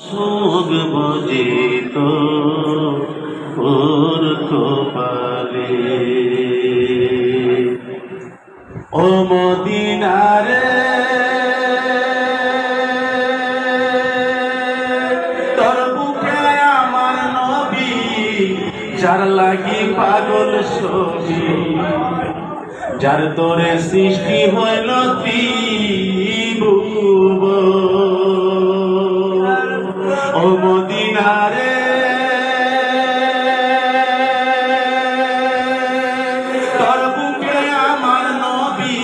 সুখ বুঝিত ওর কপালে। ও মদিনারে, তোর বুকে আমার নবী, যার লাগি পাগল ছবি, যার তোরে সৃষ্টি হইল ত্রিভুব মদিনারে তোর বুকে আমার নবী,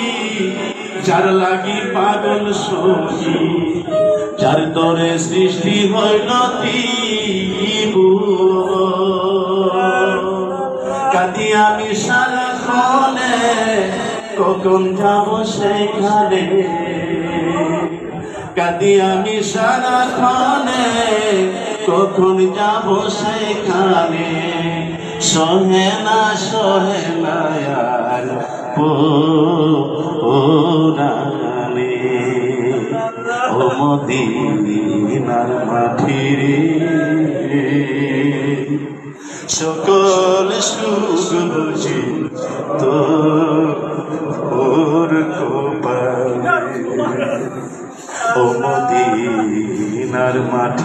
যার লাগি পাগল সখী, যার তোরে সৃষ্টি হইল কাঁদি আমি সারাক্ষণে কখন যাব সেখানে? কাঁদি আমি সারাক্ষণে কখন যাব সেখানে, সহে না সহে না পুরানে ও মদিনার মাঠিরে সকল সুখ তো ওর কোপালে। ও মদিনার মাটি